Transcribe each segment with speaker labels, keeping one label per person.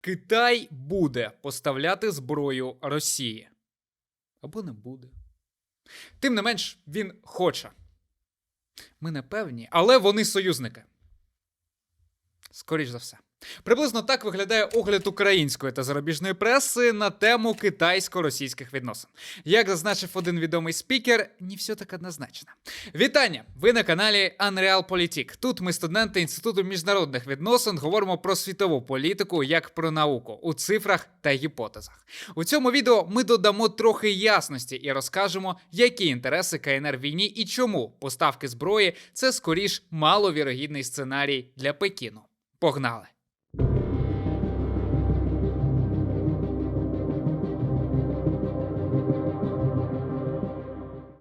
Speaker 1: Китай буде поставляти зброю Росії. Або не буде. Тим не менш, він хоче. Ми не певні, але вони союзники. Скоріш за все. Приблизно так виглядає огляд української та зарубіжної преси на тему китайсько-російських відносин. Як зазначив один відомий спікер, не все так однозначно. Вітання! Ви на каналі Unreal Politik. Тут ми, студенти Інституту міжнародних відносин, говоримо про світову політику як про науку у цифрах та гіпотезах. У цьому відео ми додамо трохи ясності і розкажемо, які інтереси КНР в війні і чому поставки зброї це скоріш маловірогідний сценарій для Пекіну. Погнали!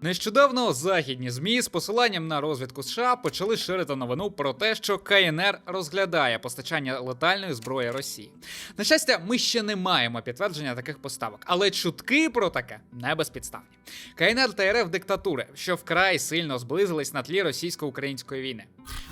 Speaker 1: Нещодавно західні змі з посиланням на розвідку США почали ширити новину про те, що КНР розглядає постачання летальної зброї Росії. На щастя, ми ще не маємо підтвердження таких поставок, але чутки про таке не безпідставні. КНР та РФ диктатури, що вкрай сильно зблизились на тлі російсько-української війни.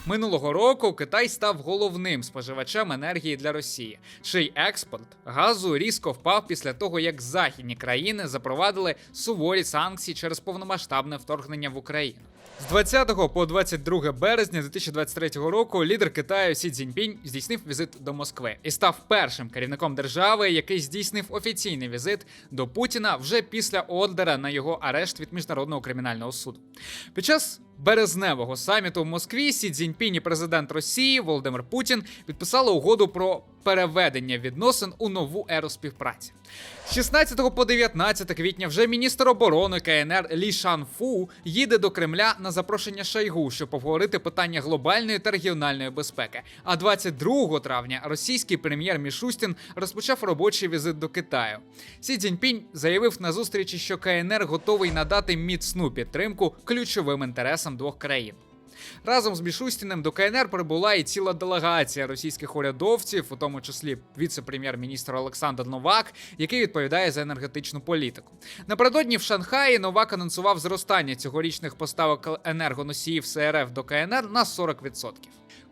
Speaker 1: Минулого року Китай став головним споживачем енергії для Росії, чий експорт газу різко впав після того, як західні країни запровадили суворі санкції через повномасштабне вторгнення в Україну. З 20 по 22 березня 2023 року лідер Китаю Сі Цзіньпінь здійснив візит до Москви і став першим керівником держави, який здійснив офіційний візит до Путіна вже після ордера на його арешт від міжнародного кримінального суду. Під час березневого саміту в Москві Сі Цзіньпінь і президент Росії Володимир Путін підписали угоду про переведення відносин у нову еру співпраці. З 16 по 19 квітня вже міністр оборони КНР Лі Шанфу їде до Кремля на запрошення Шайгу, щоб обговорити питання глобальної та регіональної безпеки. А 22 травня російський прем'єр Мішустін розпочав робочий візит до Китаю. Сі Цзіньпінь заявив на зустрічі, що КНР готовий надати міцну підтримку ключовим інтересам двох країн. Разом з Мішустіним до КНР прибула і ціла делегація російських урядовців, у тому числі віце-прем'єр-міністр Олександр Новак, який відповідає за енергетичну політику. Напередодні в Шанхаї Новак анонсував зростання цьогорічних поставок енергоносіїв СРФ до КНР на 40%.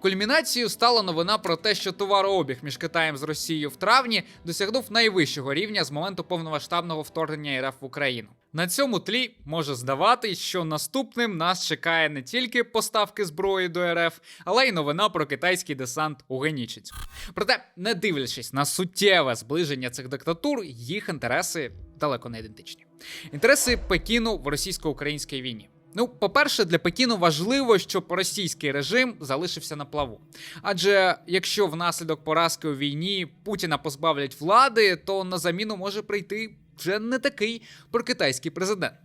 Speaker 1: Кульмінацією стала новина про те, що товарообіг між Китаєм з Росією в травні досягнув найвищого рівня з моменту повномасштабного вторгнення РФ в Україну. На цьому тлі може здаватись, що наступним нас чекає не тільки поставки зброї до РФ, але й новина про китайський десант у Генічицю. Проте, не дивлячись на суттєве зближення цих диктатур, їх інтереси далеко не ідентичні. Інтереси Пекіну в російсько-українській війні. Ну, по-перше, для Пекіну важливо, щоб російський режим залишився на плаву. Адже якщо внаслідок поразки у війні Путіна позбавлять влади, то на заміну може прийти вже не такий прокитайський президент.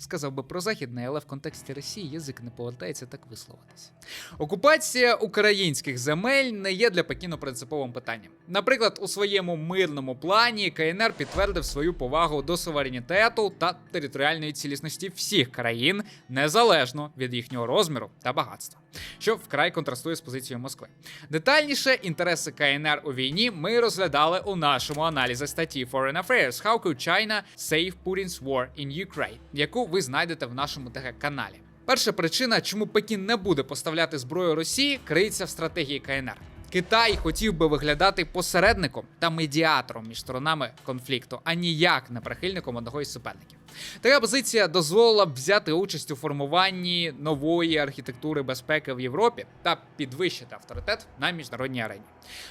Speaker 1: Сказав би про західний, але в контексті Росії язик не повертається так висловитися. Окупація українських земель не є для Пекіну принциповим питанням. Наприклад, у своєму мирному плані КНР підтвердив свою повагу до суверенітету та територіальної цілісності всіх країн, незалежно від їхнього розміру та багатства, що вкрай контрастує з позицією Москви. Детальніше інтереси КНР у війні ми розглядали у нашому аналізі статті Foreign Affairs How could China save Putin's war in Ukraine, яку ви знайдете в нашому ТГ-каналі. Перша причина, чому Пекін не буде поставляти зброю Росії, криється в стратегії КНР. Китай хотів би виглядати посередником та медіатором між сторонами конфлікту, а ніяк не прихильником одного із суперників. Така позиція дозволила б взяти участь у формуванні нової архітектури безпеки в Європі та підвищити авторитет на міжнародній арені.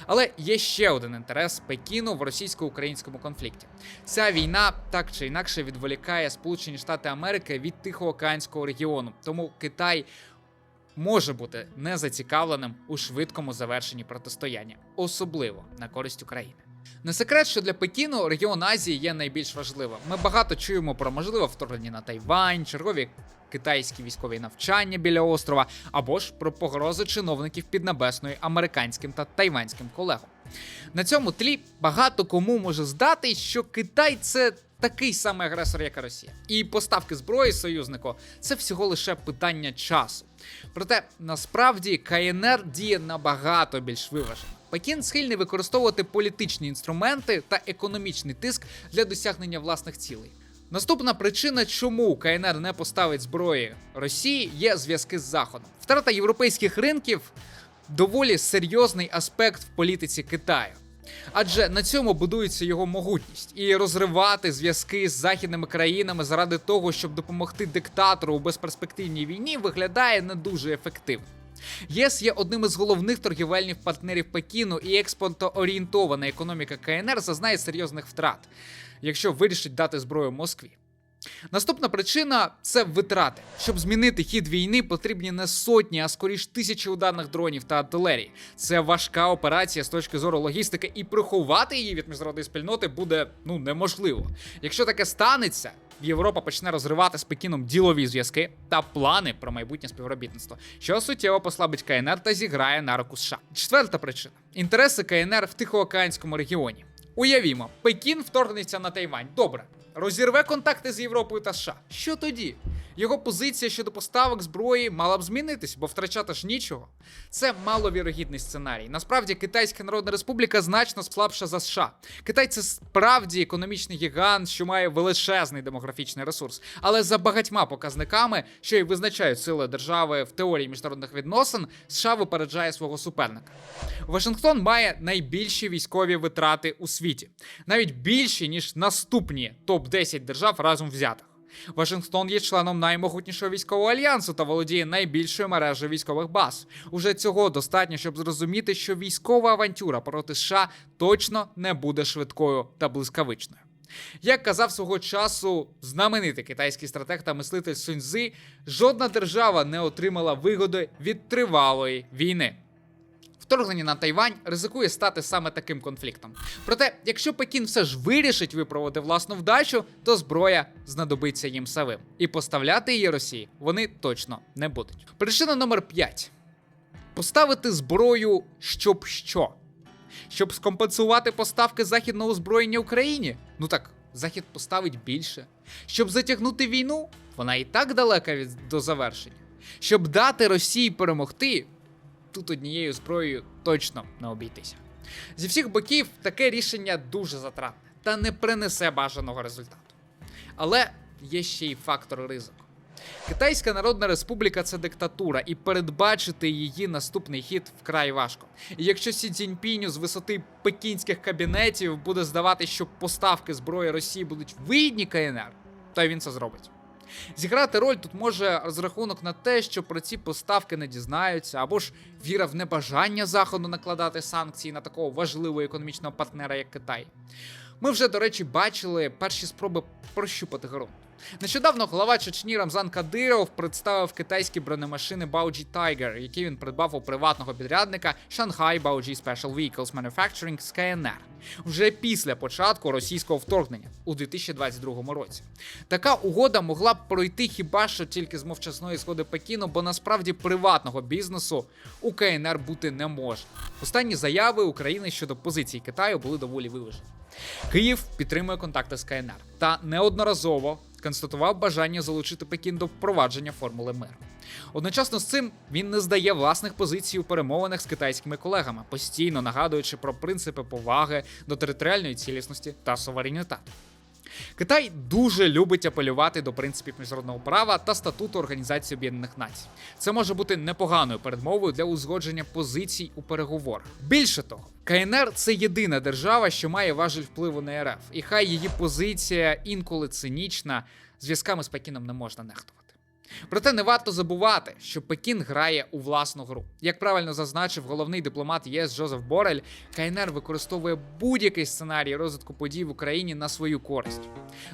Speaker 1: Але є ще один інтерес Пекіну в російсько-українському конфлікті. Ця війна так чи інакше відволікає Сполучені Штати Америки від Тихоокеанського регіону, тому Китай може бути не зацікавленим у швидкому завершенні протистояння, особливо на користь України. Не секрет, що для Пекіну регіон Азії є найбільш важливим. Ми багато чуємо про можливе вторгнення на Тайвань, чергові китайські військові навчання біля острова, або ж про погрози чиновників піднебесної американським та тайванським колегам. На цьому тлі багато кому може здати, що Китай це такий самий агресор, як і Росія. І поставки зброї союзнику це всього лише питання часу. Проте насправді КНР діє набагато більш виважено. Пекін схильний використовувати політичні інструменти та економічний тиск для досягнення власних цілей. Наступна причина, чому КНР не поставить зброї Росії, є зв'язки з Заходом. Втрата європейських ринків доволі серйозний аспект в політиці Китаю. Адже на цьому будується його могутність, і розривати зв'язки з західними країнами заради того, щоб допомогти диктатору у безперспективній війні, виглядає не дуже ефективно. ЄС є одним із головних торгівельних партнерів Пекіну, і експортоорієнтована економіка КНР зазнає серйозних втрат, якщо вирішить дати зброю Москві. Наступна причина це витрати. Щоб змінити хід війни, потрібні не сотні, а скоріш тисячі ударних дронів та артилерії. Це важка операція з точки зору логістики, і приховати її від міжнародної спільноти буде ну неможливо. Якщо таке станеться, Європа почне розривати з Пекіном ділові зв'язки та плани про майбутнє співробітництво, що суттєво послабить КНР та зіграє на руку США. Четверта причина: інтереси КНР в Тихоокеанському регіоні. Уявімо, Пекін вторгнеться на Тайвань. Добре, розірве контакти з Європою та США. Що тоді? Його позиція щодо поставок зброї мала б змінитись, бо втрачати ж нічого. Це маловірогідний сценарій. Насправді, Китайська Народна Республіка значно слабша за США. Китай це справді економічний гігант, що має величезний демографічний ресурс. Але за багатьма показниками, що й визначають сили держави в теорії міжнародних відносин, США випереджає свого суперника. Вашингтон має найбільші військові витрати у світі, навіть більші ніж наступні топ 10 держав разом взятих. Вашингтон є членом наймогутнішого військового альянсу та володіє найбільшою мережею військових баз. Уже цього достатньо, щоб зрозуміти, що військова авантюра проти США точно не буде швидкою та блискавичною. Як казав свого часу знаменитий китайський стратег та мислитель Суньзи, жодна держава не отримала вигоди від тривалої війни. Вторгнення на Тайвань ризикує стати саме таким конфліктом. Проте, якщо Пекін все ж вирішить випроводити власну вдачу, то зброя знадобиться їм самим. І поставляти її Росії вони точно не будуть. Причина номер 5. Поставити зброю щоб що? Щоб скомпенсувати поставки західного озброєння Україні? Ну так, Захід поставить більше. Щоб затягнути війну, вона і так далека від до завершення. Щоб дати Росії перемогти, тут однією зброєю точно не обійтися. Зі всіх боків таке рішення дуже затратне та не принесе бажаного результату. Але є ще й фактор ризику. Китайська Народна Республіка це диктатура, і передбачити її наступний хід вкрай важко. І якщо Сі Цзіньпіню з висоти пекінських кабінетів буде здавати, що поставки зброї Росії будуть вигідні КНР, то він це зробить. Зіграти роль тут може розрахунок на те, що про ці поставки не дізнаються, або ж віра в небажання заходу накладати санкції на такого важливого економічного партнера, як Китай. Ми вже, до речі, бачили перші спроби прощупати ґрунт. Нещодавно глава Чечні Рамзан Кадиров представив китайські бронемашини Baoji Tiger, які він придбав у приватного підрядника Shanghai Baoji Special Vehicles Manufacturing з КНР вже після початку російського вторгнення у 2022 році. Така угода могла б пройти хіба що тільки з мовчасної сходи Пекіну, бо насправді приватного бізнесу у КНР бути не може. Останні заяви України щодо позицій Китаю були доволі виважені. Київ підтримує контакти з КНР та неодноразово констатував бажання залучити Пекін до впровадження формули миру. Одночасно з цим він не здає власних позицій у перемовинах з китайськими колегами, постійно нагадуючи про принципи поваги до територіальної цілісності та суверенітету. Китай дуже любить апелювати до принципів міжнародного права та статуту Організації Об'єднаних Націй. Це може бути непоганою передмовою для узгодження позицій у переговорах. Більше того, КНР це єдина держава, що має важель впливу на РФ, і хай її позиція інколи цинічна, зв'язками з Пекіном не можна нехтувати. Проте не варто забувати, що Пекін грає у власну гру. Як правильно зазначив головний дипломат ЄС Жозеф Борель, КНР використовує будь-який сценарій розвитку подій в Україні на свою користь.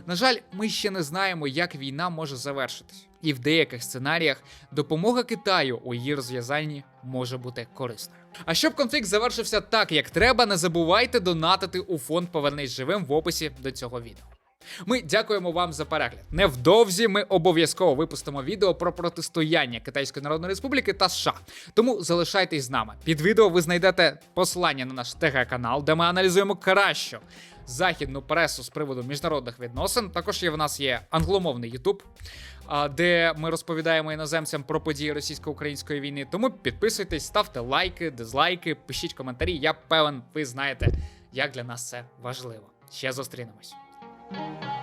Speaker 1: На жаль, ми ще не знаємо, як війна може завершитись, і в деяких сценаріях допомога Китаю у її розв'язанні може бути корисною. А щоб конфлікт завершився так, як треба, не забувайте донатити у фонд Повернись живим в описі до цього відео. Ми дякуємо вам за перегляд. Невдовзі ми обов'язково випустимо відео про протистояння Китайської Народної Республіки та США. Тому залишайтесь з нами. Під відео ви знайдете посилання на наш ТГ-канал, де ми аналізуємо кращу західну пресу з приводу міжнародних відносин. Також є в нас є англомовний Ютуб, де ми розповідаємо іноземцям про події російсько-української війни. Тому підписуйтесь, ставте лайки, дизлайки, пишіть коментарі. Я певен, ви знаєте, як для нас це важливо. Ще зустрінемось. Thank you.